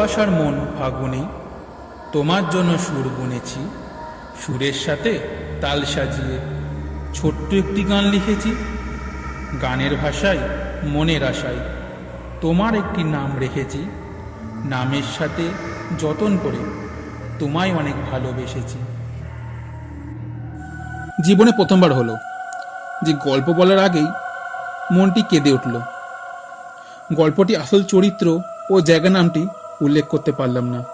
ভালোবাসার মন ফাগুনে, তোমার জন্য সুর বুনেছি, সুরের সাথে তাল সাজিয়ে ছোট্ট একটি গান লিখেছি। গানের ভাষায় মনের আশায় তোমার একটি নাম রেখেছি। নামের সাথে যতন করে তোমায় অনেক ভালোবেসেছি। জীবনে প্রথমবার হলো। যে গল্প বলার আগেই মনটি কেঁদে উঠল। গল্পটি আসল চরিত্র ও জায়গা নামটি উল্লেখ করতে পারলাম না।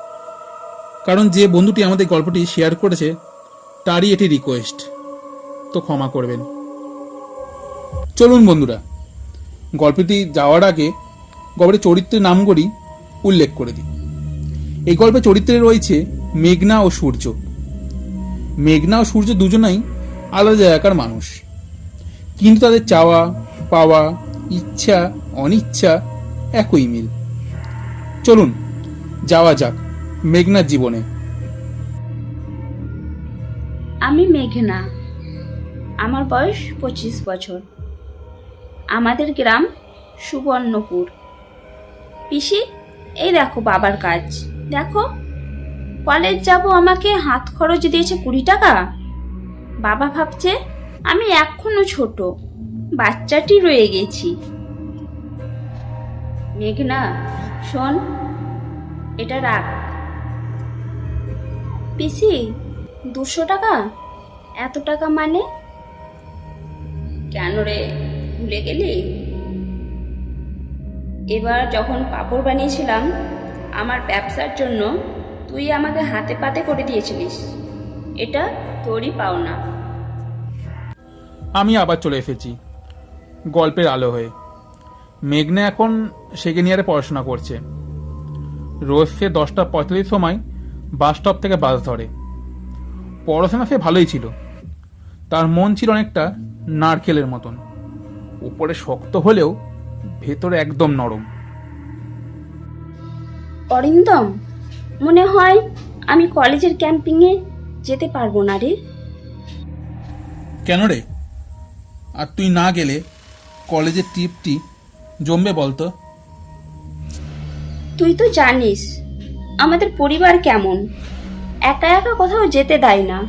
কারণ যে বন্ধুটি আমাদের গল্পটি শেয়ার করেছে, তারই এটি রিকোয়েস্ট তো ক্ষমা করবেন। চলুন বন্ধুরা, গল্পটি যাওয়ার আগে গল্পের চরিত্রের নামগুলি উল্লেখ করে দিই। এই গল্পে চরিত্রে রয়েছে মেঘনা ও সূর্য। মেঘনা ও সূর্য দুজনাই আলাদা জায়গাকার মানুষ। কিন্তু তাদের চাওয়া, পাওয়া, ইচ্ছা, অনিচ্ছা একই মিল। চলুন যাওয়া যাক, মেঘনার জীবনে। আমি মেঘনা। আমার বয়স পঁচিশ বছর। আমাদের গ্রাম সুবর্ণপুর। পিসি, এই দেখো বাবার কাজ। দেখো, কলেজ যাব আমাকে হাত খরচ দিয়েছে কুড়ি টাকা? বাবা ভাবছে, আমি এখনও ছোট, বাচ্চাটি রয়ে গেছি। মেঘনা, শোন এটা রাখ। পিসি দুশো টাকা? এত টাকা মানে? কেন রে ভুলে গেলি? এবার যখন পাপড় বানিয়েছিলাম আমার ব্যবসার জন্য তুই আমাকে হাতে পাতে করে দিয়েছিলিস। এটা তোরই পাওনা। আমি আবার চলে এসেছি গল্পের আলো হয়ে। মেঘনা এখন সেকেন্ড ইয়ারে পড়াশোনা করছে। রোজ সে দশটা পঁয়তাল্লিশ সময় বাস স্টপ থেকে বাস ধরে। পড়াশোনা সে ভালোই ছিল। তার মন ছিল অনেকটা নারকেলের মতন। উপরে শক্ত হলেও ভেতরে একদম নরম। অরিন্দম মনে হয় আমি কলেজের ক্যাম্পিংয়ে যেতে পারব না রে। কেন রে? আর তুই না গেলে কলেজের ট্রিপটি জমবে বলতো? তুই তো জানিস আমাদের পরিবার কেমন। একা একা কোথাও যেতে দেয় না।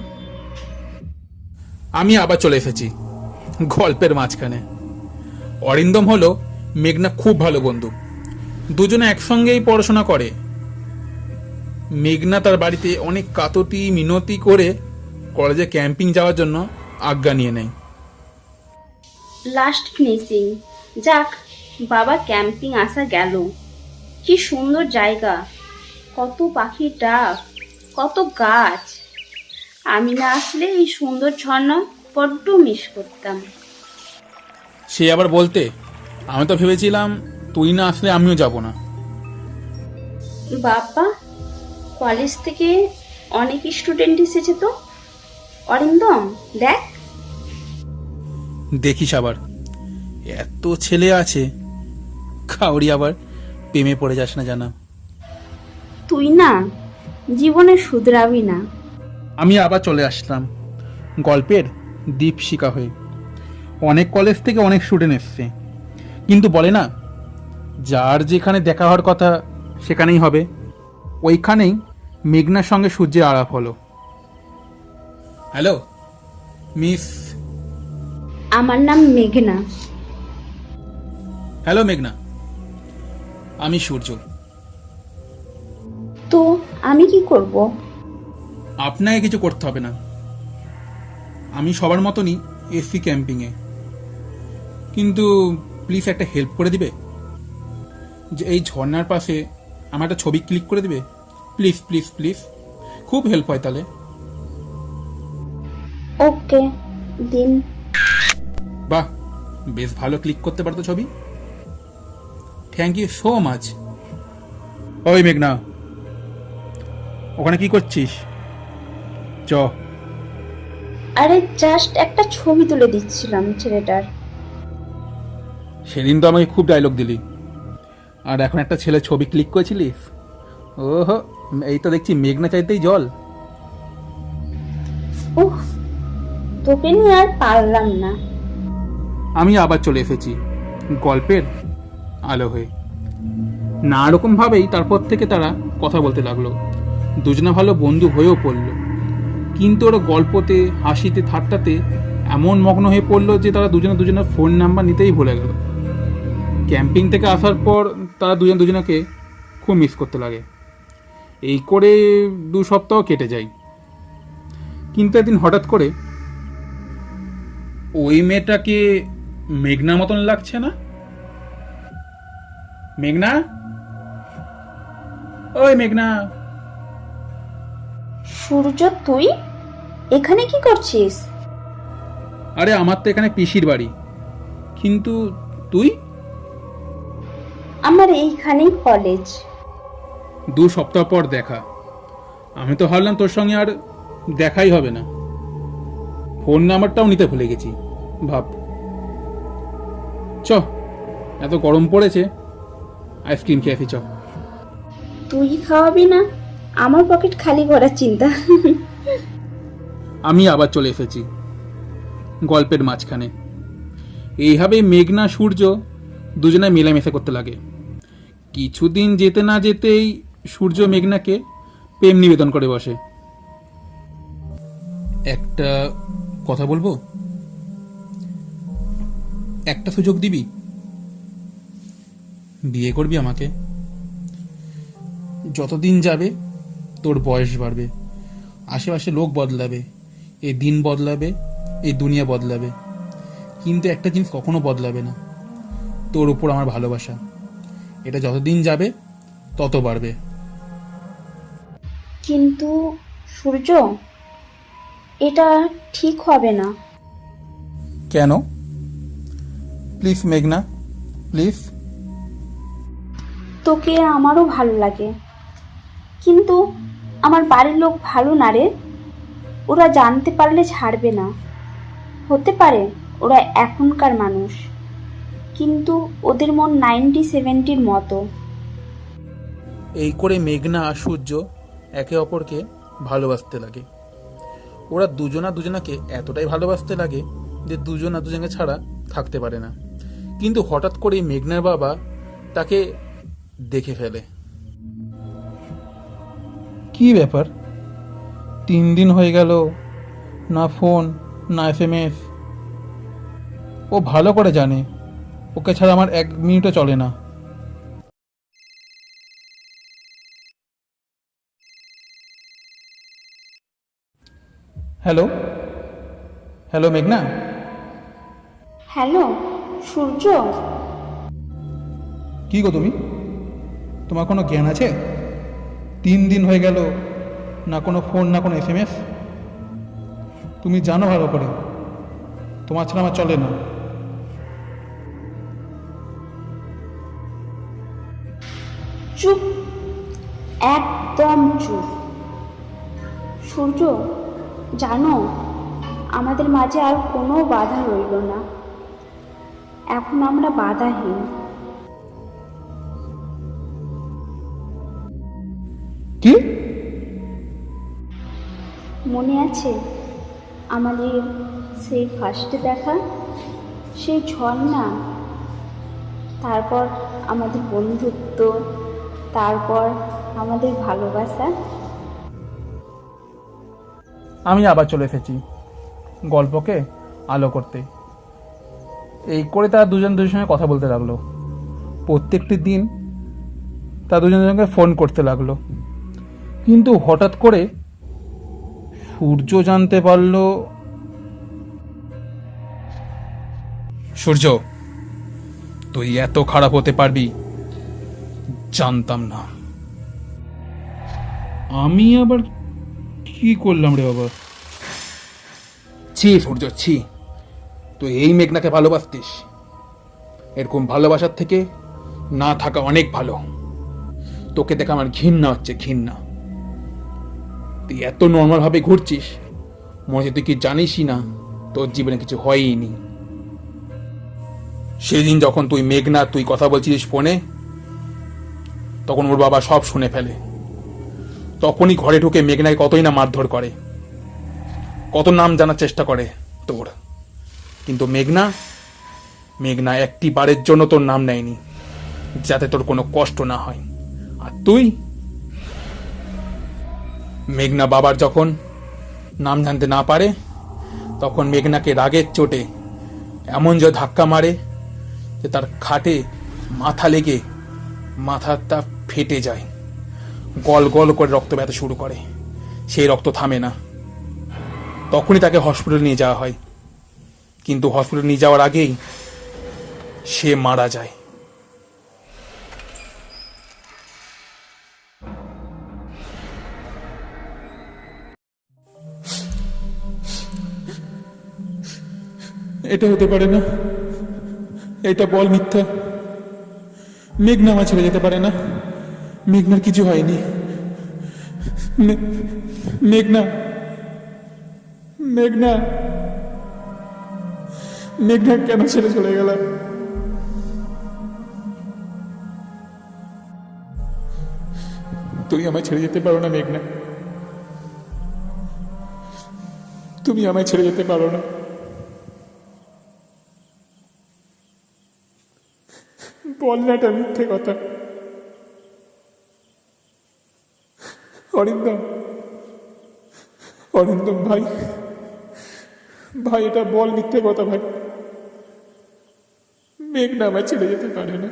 আমি আবার চলে এসেছি গল্পের মাঝখানে। অরিন্দম হলো মেঘনা খুব ভালো বন্ধু। দুজনে একসঙ্গেই পড়াশোনা করে। মেঘনা তার বাড়িতে অনেক কাততি মিনতি করে কলেজে ক্যাম্পিং যাওয়ার জন্য আজ্ঞা নিয়ে নেয়। লাস্ট ফিনিশিং যাক বাবা ক্যাম্পিং আসা গেল। কি সুন্দর জায়গা। কত পাখির ডাক কত গাছ। আমি না আসলে এই সুন্দর ঝর্ণা বড্ড মিস করতাম। সে আবার বলতে আমি তো ভেবেছিলাম তুই না আসলে আমিও যাব না। বাবা কলেজ থেকে অনেক স্টুডেন্ট এসেছে তো? অরিন্দম দেখ। দেখিস আবার এত ছেলে আছে। কাউরি আবার। প্রেমে পড়ে যাস না জানা। তুই না জীবনে শুধরাবি না। আমি আবার চলে আসলাম গল্পের দীপশিকা হয়ে। অনেক কলেজ থেকে অনেক স্টুডেন্ট এসছে। কিন্তু বলে না যার যেখানে দেখা হওয়ার কথা সেখানেই হবে। ওইখানেই মেঘনার সঙ্গে সূর্যের আলাপ হলো। হ্যালো মিস আমার নাম মেঘনা। হ্যালো মেঘনা। আমি সূর্য। তো আমি কি করব? আপনাকে কিছু করতে হবে না। আমি সবার মতনই এসি ক্যাম্পিংয়ে কিন্তু প্লিজ একটা হেল্প করে দিবে? যে এই ঝর্ণার পাশে আমার একটা ছবি ক্লিক করে দিবে? Please please please. খুব হেল্প হয় তাহলে। ওকে দিন। বাহ বেশ ভালো ক্লিক করতে পারতো ছবি। থ্যাংক ইউ সো মাচ ওই মেঘনা ওখানে কি করছিস? চ। আরে জাস্ট একটা ছবি তুলে দিচ্ছিলাম ছেলেটার। সেদিন তো আমাকে খুব ডায়লগ দিলি। আর এখন একটা ছেলে ছবি ক্লিক করেছিলিস? ওহো এই তো দেখছি মেঘনা চাইতেই জল। উহ তোকে নিয়ে আর পারলাম না। আমি আবার চলে এসেছি। গল্পের আলো হয়ে। নানা রকমভাবেই তারপর থেকে তারা কথা বলতে লাগল। দুজনা ভালো বন্ধু হয়েও পড়ল। কিন্তু ওরা গল্পতে, হাসিতে, ঠাট্টাতে এমন মগ্ন হয়ে পড়ল যে তারা দুজনে দুজনের ফোন নাম্বার নিতেই ভুলে গেল। ক্যাম্পিং থেকে আসার পর তারা দুজন দুজনাকে খুব মিস করতে লাগে। এই করে দু সপ্তাহ কেটে যায়। কিন্তু একদিন হঠাৎ করে, ওই মেয়েটাকে মেঘনা মতন লাগছে না? মেঘনা? ওই মেঘনা। সূর্য তুই এখানে কি করছিস? আরে আমার তো এখানে পিসির বাড়ি। কিন্তু তুই? আমার এইখানেই কলেজ দু সপ্তাহ পর দেখা। আমি তো ভাবলাম তোর সঙ্গে আর দেখাই হবে না। ফোন নাম্বারটাও নিতে ভুলে গেছি। ভাব। চ এত গরম পড়েছে। আইসক্রিম খেয়ে আসি চ তুই খাওয়াবি না? আমার পকেট খালি করার চিন্তা। আমি আবার চলে এসেছি গল্পের মাঝখানে। এইভাবেই মেঘনা সূর্য দুজনে মেলামেশা করতে লাগে। কিছুদিন যেতে না যেতেই সূর্য মেঘনাকে প্রেম নিবেদন করে বসে। একটা কথা বলব? একটা সুযোগ দিবি? বিয়ে করবি আমাকে? যতদিন যাবে তোর বয়স বাড়বে। আশেপাশে লোক বদলাবে এই দিন বদলাবে এই দুনিয়া বদলাবে। কিন্তু একটা জিনিস কখনো বদলাবে না তোর উপর আমার ভালোবাসা। এটা যতদিন যাবে তত বাড়বে। কিন্তু সূর্য এটা ঠিক হবে না। কেন? প্লিজ মেঘনা প্লিজ। তোকে আমারও ভালো লাগে। কিন্তু আমার বাড়ির লোক ভালো না রে। ওরা জানতে পারলে ছাড়বে না। হতে পারে ওরা এখনকার মানুষ। কিন্তু ওদের মন নাইনটি সেভেন্টির মতো। এই করে মেঘনা আর সূর্য একে অপরকে ভালোবাসতে লাগে। ওরা দুজনা দুজনাকে এতটাই ভালোবাসতে লাগে যে দুজনা দুজনকে ছাড়া থাকতে পারে না। কিন্তু হঠাৎ করেই মেঘনার বাবা তাকে দেখে ফেলে। কি ব্যাপার? তিন দিন হয়ে গেল না ফোন না এস এম এস। ও ভালো করে জানে ওকে ছাড়া আমার এক মিনিটও চলে না। হ্যালো? হ্যালো মেঘনা? হ্যালো সূর্য? কি গো তুমি? তোমার কোনো জ্ঞান আছে? তিন দিন হয়ে গেল, না কোনো ফোন না কোনো এস এম এস তুমি জানো ভালো করে, তোমার ছাড়া আমার চলে না। চুপ, একদম চুপ। সূর্য, জানো, আমাদের মাঝে আর কোনো বাধা রইল না। এখন আমরা বাধাহীন। কি? মনে আছে আমাদের সেই ফার্স্টে দেখা? সেই ঝর্ণা তারপর আমাদের বন্ধুত্ব তারপর আমাদের ভালোবাসা? আমি আবার চলে এসেছি গল্পকে আলো করতে। এই করে তারা দুজন দুজনের সঙ্গে কথা বলতে লাগল। প্রত্যেকটি দিন তারা দুজন দুজনকে ফোন করতে লাগল। কিন্তু হঠাৎ করে সূর্য জানতে পারল সূর্য তুই এত খারাপ হতে পারবি? জানতাম না। আমি আবার কি করলাম রে বাবা? ছি সূর্য ছি। তুই এই মেঘনাকে ভালোবাসতিস। এরকম ভালোবাসার থেকে না থাকা অনেক ভালো। তোকে দেখে আমার ঘৃণা হচ্ছে ঘৃণা। তুই এত নর্মাল ভাবে ঘুরছিস, মনে হচ্ছে তুই কি জানিসই না, তোর জীবনে কিছু হয়ইনি। সেদিন যখন তুই মেঘনা, তুই কথা বলছিলিস ফোনে, তখন ওর বাবা সব শুনে ফেলে। তখনই ঘরে ঢুকে মেঘনাকে কতই না মারধর করে, কত নাম জানার চেষ্টা করে তোর। কিন্তু মেঘনা মেঘনা একটি বারের জন্য তোর নাম নেয়নি, যাতে তোর কোনো কষ্ট না হয়। আর তুই মেঘনা বাবার যখন নাম জানতে না পারে, তখন মেঘনাকে রাগের চোটে এমন যে ধাক্কা মারে যে তার খাটে মাথা লেগে মাথাটা ফেটে যায়। গল গল করে রক্ত ব্যথা শুরু করে। সেই রক্ত থামে না। তখনই তাকে হসপিটাল নিয়ে যাওয়া হয়। কিন্তু হসপিটাল নিয়ে যাওয়ার আগেই সে মারা যায়। এটা হতে পারে না। এটা বল মিথ্যা। মেঘনা আমার ছেড়ে যেতে পারে না। মেঘনার কিছু হয়নি। মেঘনা মেঘনা মেঘনা কেন ছেড়ে চলে গেল? তুমি আমায় ছেড়ে যেতে পারো না, মেঘনা। তুমি আমায় ছেড়ে যেতে পারো না। বল না এটা মিথ্যে কথা। অরিন্দম অরিন্দম ভাই ভাই, এটা বল মিথ্যে কথা ভাই। মেঘনা আমায় ছেড়ে যেতে পারে না।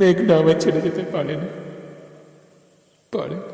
মেঘনা আমায় ছেড়ে যেতে পারে না। পারে না।